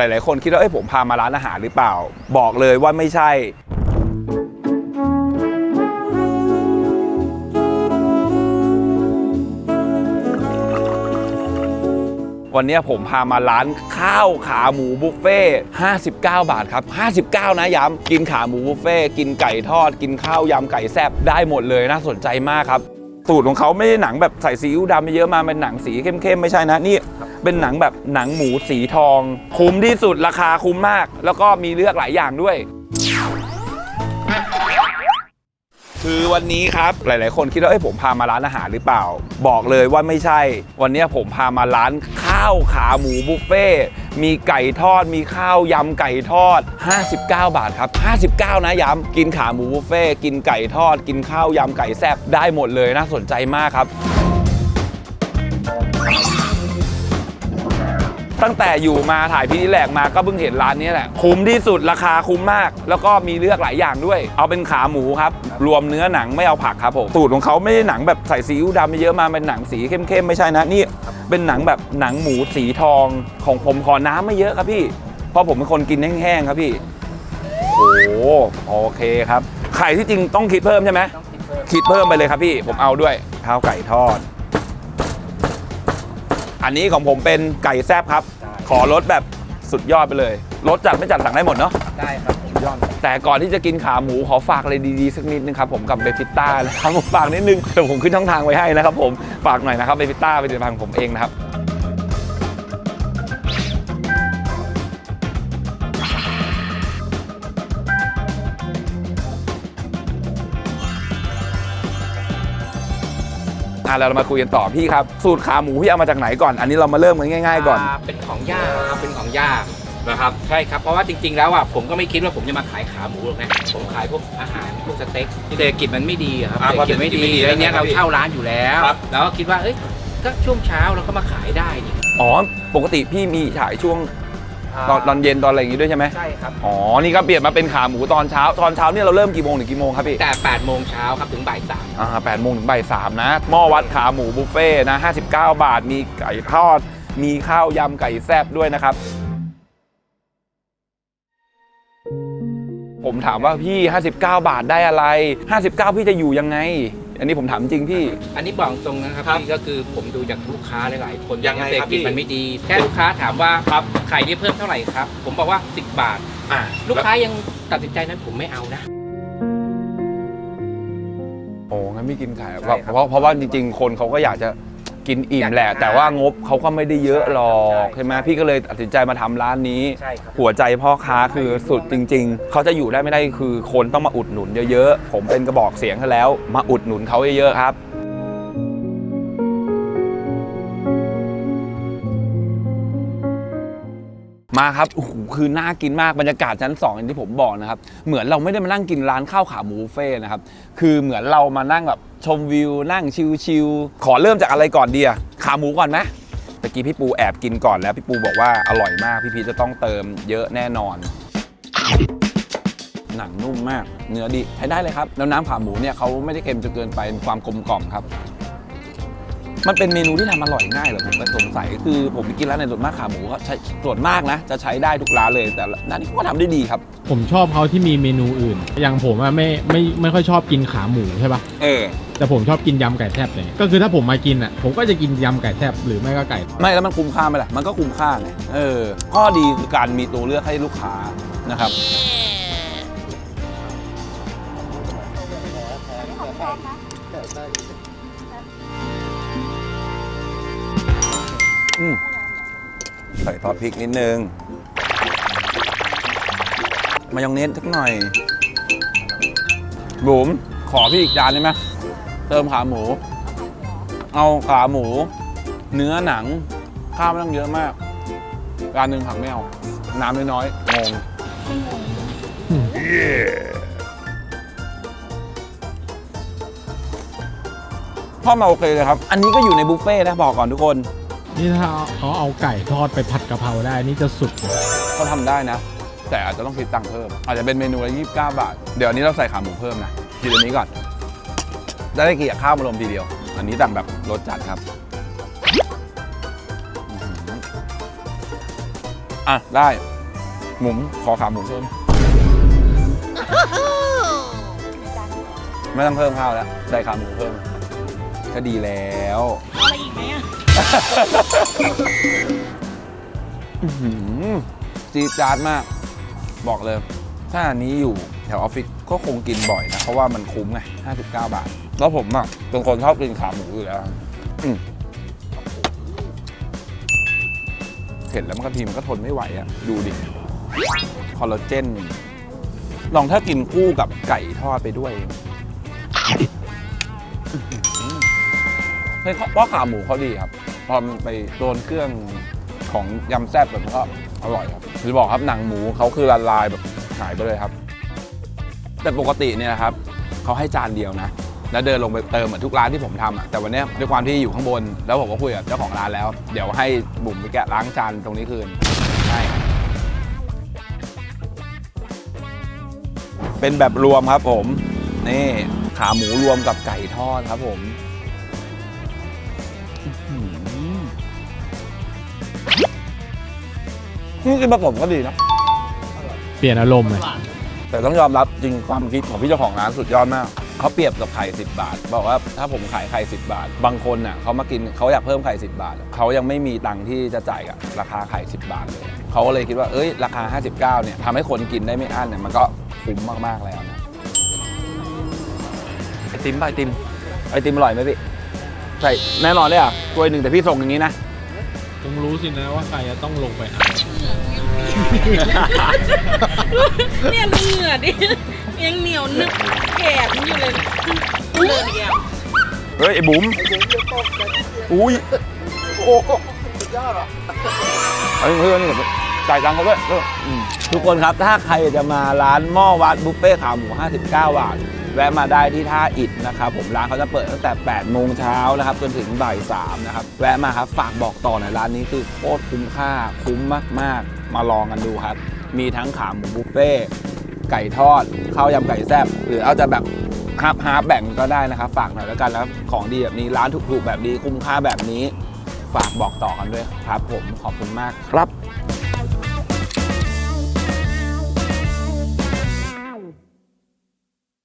หลาย ๆ คนคิดว่าเอ้ยผมพามาร้านอาหารหรือเปล่า บอกเลยว่าไม่ใช่วันนี้ผมพามาร้านข้าวขาหมูบุฟเฟ่59 บาทครับ 59 นะย้ำกินขาหมูบุฟเฟ่กินไก่ทอด กินข้าวยำไก่แซ่บได้หมดเลยน่าสนใจมากครับ สูตรของเขาไม่ได้หนังแบบใส่ซีอิ๊วดำเยอะมาเป็นหนังสีเข้มๆ ไม่ใช่นะ นี่ เป็นหนังแบบหนังหมูสีทอง คุ้มที่สุดราคาคุ้มมาก แล้วก็มีเลือกหลายอย่างด้วย คือวันนี้ครับหลาย ๆ คนคิดว่าเอ้ยผมพามาร้านอาหารหรือเปล่า บอกเลยว่าไม่ใช่ วันนี้ผมพามาร้านข้าวขาหมูบุฟเฟ่มีไก่ทอดมีข้าวยำไก่ทอด 59 บาทครับ 59 นะย้ำกินขาหมูบุฟเฟ่กินไก่ทอด กินข้าวยำไก่แซ่บได้หมดเลยน่าสนใจมากครับ ตั้งแต่อยู่มาถ่ายพี่นิแหลกมาก็เพิ่งเห็นร้านนี้แหละ คุ้มที่สุดราคาคุ้มมาก แล้วก็มีเลือกหลายอย่างด้วย เอาเป็นขาหมูครับ รวมเนื้อหนังไม่เอาผักครับผมสูตรของเขาไม่ได้หนังแบบใส่ซีอิ๊วดำเยอะมาเป็นหนังสีเข้มๆไม่ใช่นะนี่ เป็นหนังแบบหนังหมูสีทองของผมขอน้ำไม่เยอะครับพี่ เพราะผมเป็นคนกินแห้งๆครับพี่โอ้โหโอเคครับไข่ที่จริงต้องคิดเพิ่มใช่ไหมคิดเพิ่มไปเลยครับพี่ผมเอาด้วยข้าวไก่ทอด อันนี้ของผมเป็นไก่แซบครับ ขอรสแบบสุดยอดไปเลยรสจัดไม่จัดสั่งได้หมดเนาะได้ครับผมยอดแต่ก่อนที่จะกินขาหมูขอฝากอะไรดีๆสักนิดนึงครับผมกับเบฟิต้านะครับผมฝากนิดนึงเดี๋ยวผมขึ้นช่องทางไว้ให้นะครับผมฝากหน่อยนะครับเบฟิต้าเป็นผลิตภัณฑ์ของผมเองนะครับ อะเรามาคุยกันต่อพี่ครับ สูตรขาหมูพี่เอามาจากไหนก่อน อันนี้เรามาเริ่มกันง่าย ๆ ก่อนาเป็นของย่าครับเป็นของย่านะครับใช่ครับเพราะว่าจริง ๆ แล้วอะผมก็ไม่คิดว่าผมจะมาขายขาหมูหรอกนะผมขายพวกอาหารพวกสเต็กที่เศรษฐกิจมันไม่ดีอะครับอ่าเศรษฐกิจไม่ดีพอเศรษฐกิจไม่ดีไอ้เนี้ยครัเราบพี่เช่าร้านอยู่แล้วครับ แล้วก็คิดว่าเอ้ยก็ช่วงเช้าเราก็มาขายได้นี่ อ๋อ ปกติพี่มีฉายช่วง ตอนตอนเย็นตอนอะไรอย่างงี้ด้วยใช่ไหมใช่ครับ อ๋อ นี่ก็เปลี่ยนมาเป็นขาหมูตอนเช้า ตอนเช้าเนี่ยเราเริ่มกี่โมงถึงกี่โมงครับพี่ แต่8โมงเช้าครับถึงบ่ายสามอ่าแปดโมงถึงบ่ายสามนะหม้อวัดขาหมูบุฟเฟ่ต์นะ 59 บาท มีไก่ทอด มีข้าวยำไก่แซ่บด้วยนะครับ ผมถามว่าพี่ 59 บาทได้อะไร 59 พี่จะอยู่ยังไง อันนี้ผมถามจริงพี่ อันนี้บอกตรงนะครับครับพี่ก็คือผมดูจากลูกค้าหลายๆคนยังไงเศรษครัฐบกิจพี่ มันไม่ดีแค่ลูกค้าถามว่าครับไข่นี่เพิ่มเท่าไหร่ครับ ผมบอกว่า 10 บาท อ่าลูกค้ายังตัดสินใจนั้นผมไม่เอานะ โอ้งั้นไม่กินไข่เพใช่ราะครับ เพราะเพราะว่าจริง ๆ คนเขาก็อยากจะ กินอิ่มแหละอยากทานแต่ว่างบเขาก็ไม่ได้เยอะหรอกใช่ใช่ไหมพี่ก็เลยตัดสินใจมาทำร้านนี้ ใช่ครับ หัวใจพ่อค้าคือสุดจริง ๆ เขาจะอยู่ได้ไม่ได้คือคนต้องมาอุดหนุนเยอะๆ ผมเป็นกระบอกเสียงให้แล้ว มาอุดหนุนเขาเยอะๆครับ มาครับโอ้โหคือน่ากินมากบรรยากาศชั้นสองอย่างที่ผมบอกนะครับ เหมือนเราไม่ได้มานั่งกินร้านข้าวขาหมูเฟ่นะครับ คือเหมือนเรามานั่งแบบชมวิว นั่งชิลๆขอเริ่มจากอะไรก่อนดีอะขาหมูก่อนไหมตะกี้พี่ปูแอบกินก่อนแล้วพี่ปูบอกว่าอร่อยมากพี่พีจะต้องเติมเยอะแน่นอน หนังนุ่มมาก เนื้อดีใช้ได้เลยครับแล้วน้ำขาหมูเนี่ยเขาไม่ได้เค็มจนเกินไปมีความกลมกล่อมครับ มันเป็นเมนูที่ทำอร่อยง่ายเหรอผมก็สงสัยคือผมไปกินร้านในส่วนมากขาหมูก็ใช้ส่วนมากนะ จะใช้ได้ทุกร้านเลยแต่ร้านนี้เขาก็ทำได้ดีครับ ผมชอบเขาที่มีเมนูอื่น อย่างผมอะไม่ไม่ไม่ค่อยชอบกินขาหมูใช่ปะเออ แต่ผมชอบกินยำไก่แทบเลยก็คือถ้าผมมากินอะผมก็จะกินยำไก่แทบหรือไม่ก็ไก่ ไม่แล้วมันคุ้มค่าไหมล่ะมันก็คุ้มค่าไงเออข้อดีคือการมีตัวเลือกให้ลูกค้านะครับอื มใส่ซอสพริกนิดนึง มายองเนสสักหน่อย บุ๋มขอพี่อีกจานได้ไหมเติมขาหมู เอาขาหมู เนื้อหนัง ข้าวไม่ต้องเยอะมากจานหนึ่งผักไม่เอาน้ำน้อยๆงงพ่อมาโอเคเลยครับ อันนี้ก็อยู่ในบุฟเฟ่ต์นะบอกก่อนทุกคน นี่ถ้าเขาเอาไก่ทอดไปผัดกะเพราได้นี่จะสุดเลยเขาทำได้นะ แต่อาจจะต้องคิดตังค์เพิ่ม อาจจะเป็นเมนูละ29 บาท เดี๋ยวอันนี้เราใส่ขาหมูเพิ่มนะกินอันนี้ก่อนจะได้กินกับข้าวมารวมทีเดียว อันนี้ต่างแบบรสจัดครับอื้อหือออะ ได้ หมุมขอขาหมูเพิ่ม ไม่ต้องเพิ่มข้าวแล้วได้ขาหมูเพิ่ม ก็ดีแล้ว เอาอะไรอีกไหมอะอื้อหือ จีดจาดมาก บอกเลย ถ้าอันนี้อยู่แถวออฟฟิศก็คงกินบ่อยนะ เพราะว่ามันคุ้มไง 59 บาท แล้วผมอะเป็นคนชอบกินขาหมูอยู่แล้วเห็นแล้วมันกระพิมก็ทนไม่ไหวอะ ดูดิ คอลลาเจน ลองถ้ากินคู่กับไก่ทอดไปด้วยเพราะขาหมูเขาดีครับ พอมันไปโดนเครื่องของยำแซ่บแบบมันก็อร่อยครับจะบอกครับหนังหมูเขาคือละลายแบบหายไปเลยครับ แต่ปกติเนี่ยครับเขาให้จานเดียวนะ แล้วเดินลงไปเติมเหมือนทุกร้านที่ผมทำอะแต่วันนี้ด้วยความที่อยู่ข้างบน แล้วผมก็คุยกับเจ้าของร้านแล้ว เดี๋ยวให้บุ๋มไปแกะล้างจานตรงนี้คืนใช่เป็นแบบรวมครับผม นี่ขาหมูรวมกับไก่ทอดครับผม นี่กินผสมก็ดีนะ เปลี่ยนอารมณ์เลยแต่ต้องยอมรับจริงความคิดของพี่เจ้าของร้านสุดยอดมาก เขาเปรียบกับไข่ 10 บาท บอกว่าถ้าผมขายไข่ 10 บาท บางคนน่ะเขามากินเขาอยากเพิ่มไข่ 10 บาท เขายังไม่มีตังค์ที่จะจ่ายกับราคาไข่ 10 บาทเลยเขาก็เลยคิดว่าเอ้ยราคา 59เนี่ยทำให้คนกินได้ไม่อั้นเนี่ยมันก็คุ้มมากๆแล้วนะไอติมป่ะไอติมไอติมอร่อยไหมพี่ใช่แน่นอนเลยอะถ้วยหนึ่งแต่พี่ส่งอย่างนี้นะ ผมรู้สินะว่าใครจะต้องลงไปอ่านเนี่ยเหงื่อดิยังเหนียวนึบแกบอยู่เลยเลินอีกแล้วเฮ้ยไอ้บุ๋มอุ้ยโอ้สุดยอดอะเฮ้ยเพื่อนนี่จ่ายตังค์เขาด้วยเอออืมทุกคนครับถ้าใครจะมาร้านหม้อวัดบุฟเฟ่ขาหมู 59 บาทแวะมาได้ที่ท่าอิฐนะครับผมร้านเขาจะเปิดตั้งแต่ 8 โมงเช้านะครับจนถึงบ่าย3นะครับแวะมาครับฝากบอกต่อหน่อยร้านนี้คือโคตรคุ้มค่าคุ้มมากๆ มาลองกันดูครับ มีทั้งขาหมูบุฟเฟ่ไก่ทอดข้าวยำไก่แซ่บหรือเอาจะแบบฮาร์ฟฮาร์ฟแบ่งก็ได้นะครับฝากหน่อยแล้วกันแล้วของดีแบบนี้ร้านถูกๆแบบนี้คุ้มค่าแบบนี้ ฝากบอกต่อกันด้วยครับ ผมขอบคุณมากครับ